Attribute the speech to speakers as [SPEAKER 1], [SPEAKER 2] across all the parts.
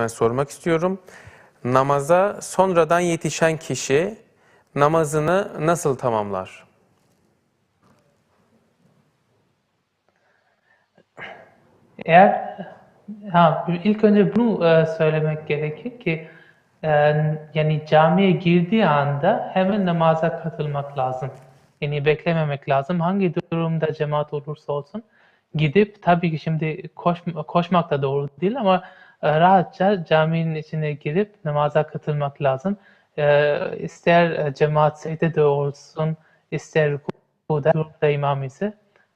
[SPEAKER 1] hemen sormak istiyorum. Namaza sonradan yetişen kişi namazını nasıl tamamlar?
[SPEAKER 2] Eğer ha ilk önce bunu e, söylemek gerekir ki e, yani camiye girdiği anda hemen namaza katılmak lazım. Yani beklememek lazım. Hangi durumda cemaat olursa olsun gidip tabii ki şimdi koş, koşmak da doğru değil ama e, rahatça caminin içine girip namaza katılmak lazım. E, ister e, cemaat secdede olsun, ister rükuda, rükuda imam ise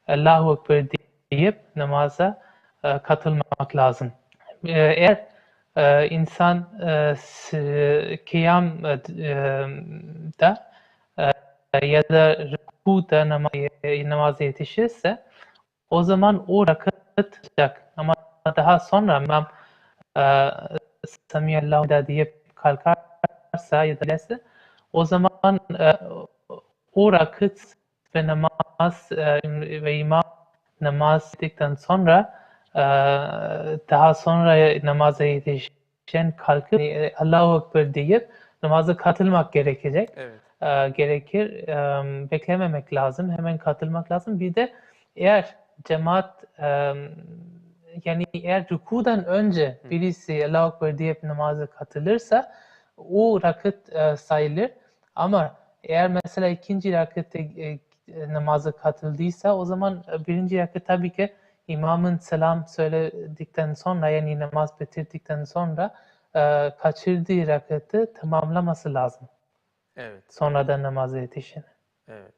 [SPEAKER 2] Allahu Ekber deyip namaza e, katılmak lazım. Eğer insan e, s- kıyam da e, ya da rükuda namaz, namaza yetişirse o zaman o rakat tutacak. Ama daha sonra imam e, Samiyallahu da deyip kalkarsa ya da derse o zaman e, o rakıt ve namaz e, ve imam namaz ettikten sonra e, daha sonra namaza yetişen kalkıp e, Allahu Ekber deyip namaza katılmak gerekecek.
[SPEAKER 1] Evet.
[SPEAKER 2] E, gerekir. E, beklememek lazım. Hemen katılmak lazım. Bir de eğer cemaat yani eğer rükudan önce birisi Allahu Ekber deyip namaza katılırsa o rakıt e, sayılır. Ama eğer mesela ikinci rakatte namaza katıldıysa o zaman birinci rakat tabii ki imamın selam söyledikten sonra yani namaz bitirdikten sonra kaçırdığı rakatı tamamlaması lazım.
[SPEAKER 1] Evet.
[SPEAKER 2] Sonradan namaza yetişin.
[SPEAKER 1] Evet.